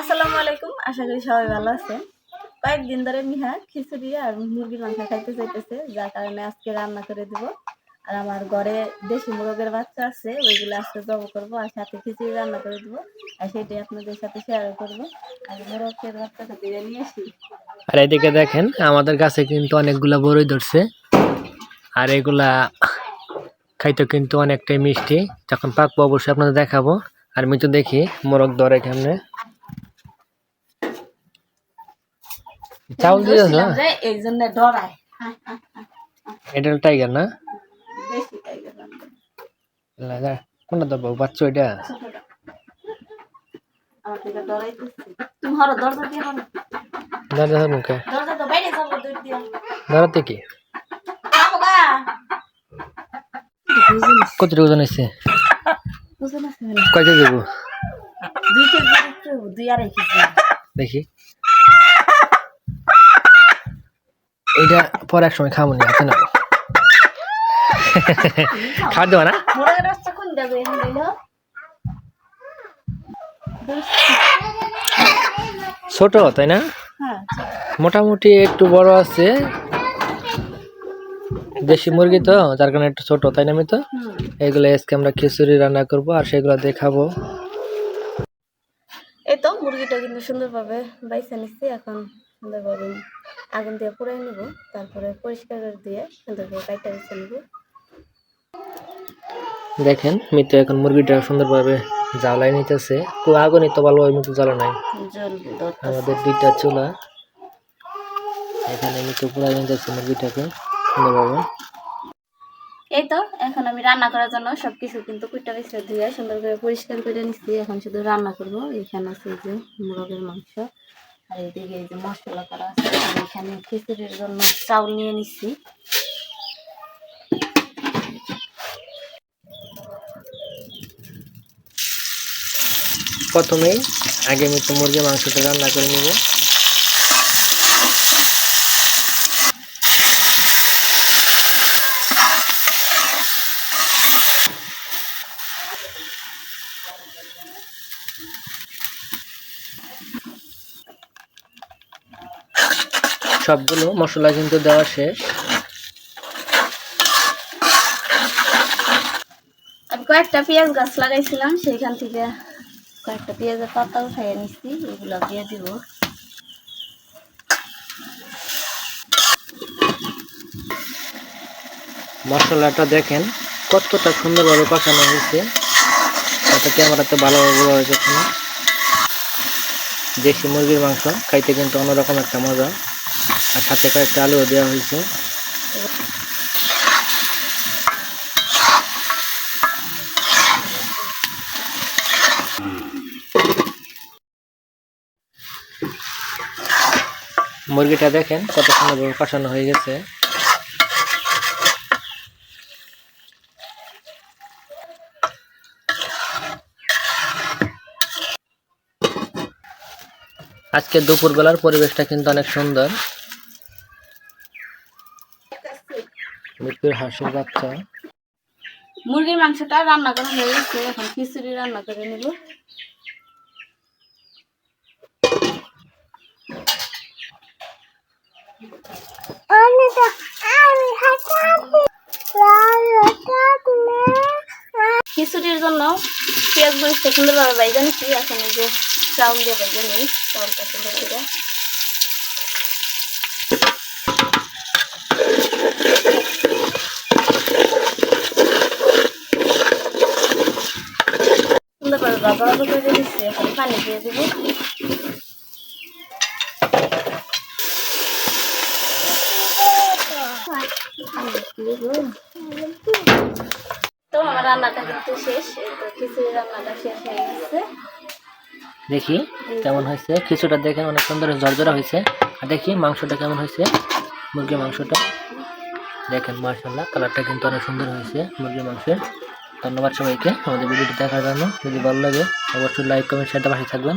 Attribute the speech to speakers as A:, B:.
A: আসসালামু আলাইকুম, আশা করি সবাই ভালো আছেন। কয়েকদিন ধরে মিহা খিচুড়ি আর মুরগির মাংস খাইতে চাইতেছে যার কারণে আজকে রান্না করে দিব। আর আমার ঘরে দেশি মুরগের বাচ্চা আছে, ওইগুলো আজকে জব করব আর সাথে খিচুড়ি রান্না করে দিব। আর সেটাই আপনাদের সাথে শেয়ার করব। আর মোরগের বাচ্চাটা দিয়ে নিয়ে আসি।
B: আর এদিকে দেখেন, আমাদের কাছে কিন্তু অনেকগুলা বড়ই ধরছে। আর এগুলা খাইতে কিন্তু অনেকটাই মিষ্টি। যখন পাকবো অবশ্যই আপনাদের দেখাবো। আর আমি তো দেখি মোরগ ধরে কেমনে। চাউল দিয়ে
A: বলছিলাম যে এই জন্য ডরায়।
B: এটা টাইগার না? কোনটা ধরবো? বাচ্চা ওইটা
A: ছোটটা। আমার থেকে ডরাইতেছি তুমি হরো দরজা দিয়ে হরো
B: ধরে ধর মুখে
A: দরজা তো বাইরে যাব দুই দিয়ে
B: ধরাতে কি? কত ওজন হয়েছে?
A: বুঝে না
B: দেবো
A: দুই আড়াই কেজি।
B: দেখি। এটা পরে এক সময় খাব নি হাতে না? খাওয়া না ছোট তাই না?
A: হ্যাঁ
B: মোটামুটি একটু বড় আছে। দেশি মুরগি তো যার কারণে একটু ছোট তাই না আমি তো এগুলো আজকে আমরা খিচুড়ি রান্না করব আর সেগুলো দেখাবো।
A: এই তো মুরগিটা কিন্তু সুন্দরভাবে বাইসে নিচ্ছি এখন সুন্দরভাবে আগুন দিয়ে পুড়ে নিব তারপরে পরিষ্কার করে দিয়ে সুন্দরভাবে কাইটা বেছে নিব।
B: দেখেন মিত্র এখন মুরগিটা সুন্দরভাবে জ্বালাই নিতেছে। খুব আগুনই তো ভালো ওই মতো জ্বালা নাই। আমাদের দুইটা চুলা। এখানে মিত্র পুরাই নিতেছে মুরগিটাকে সুন্দরভাবে।
A: এই তো এখন আমি রান্না করার জন্য সবকিছু কিন্তু কুইটা বেছে ধুয়ে সুন্দর করে পরিষ্কার করে নিচ্ছি এখন শুধু রান্না করব। এখানে আছে যে মুরগের মাংস। আর এদিকে এই যে মশলা করা আছে এখানে খিচুড়ির জন্য চাউল নিয়ে নিচ্ছি
B: প্রথমেই আগে মতো মুরগি মাংসটা রান্না করে নিব। সবগুলো মশলা কিন্তু দেওয়া শেষ।
A: আমি কয়েকটা পেঁয়াজ গাছ লাগাইছিলাম সেইখান থেকে কয়েকটা পেঁয়াজের পাতা উঠাইয়ে নিচ্ছি এগুলো দিয়ে দিব।
B: মশলাটা দেখেন কতটা সুন্দরভাবে কষানো হয়েছে। এটা ক্যামেরাতে ভালোভাবে বোঝা হয়েছে না। দেশি মুরগির মাংস খাইতে কিন্তু অন্যরকম একটা মজা। আর সাথে কয়েকটা আলুও দেওয়া হয়েছে। মুরগিটা দেখেন কত সুন্দরভাবে কষানো হয়ে গেছে। আজকে দুপুরবেলার পরিবেশটা কিন্তু অনেক সুন্দর। মৃত্যুর হাঁসের বাচ্চা।
A: মুরগির মাংসটা রান্না করা হয়ে গেছে, এখন খিচুড়ি রান্না করে নেব। খিচুড়ির জন্য পেঁয়াজ মরিচটা সুন্দরভাবে বাইজা নিচ্ছি এখন এই যে চাউল দিয়ে বাইজা নিই, চাউলটা সুন্দর করে সুন্দরভাবে করে এখন পানি দিয়ে দেবো
B: দেখি কেমন হয়েছে। খিচুড়িটা দেখেন অনেক সুন্দর ঝরঝরা হয়েছে। আর দেখি মাংসটা কেমন হয়েছে। মুরগির মাংসটা। দেখেন মার্শাল্লাহ কালারটা কিন্তু অনেক সুন্দর হয়েছে মুরগির মাংসের। ধন্যবাদ সবাইকে। আমাদের ভিডিওটি দেখার জন্য যদি ভালো লাগে, অবশ্যই লাইক কমেন্ট শেয়ারটা পাশে থাকবেন।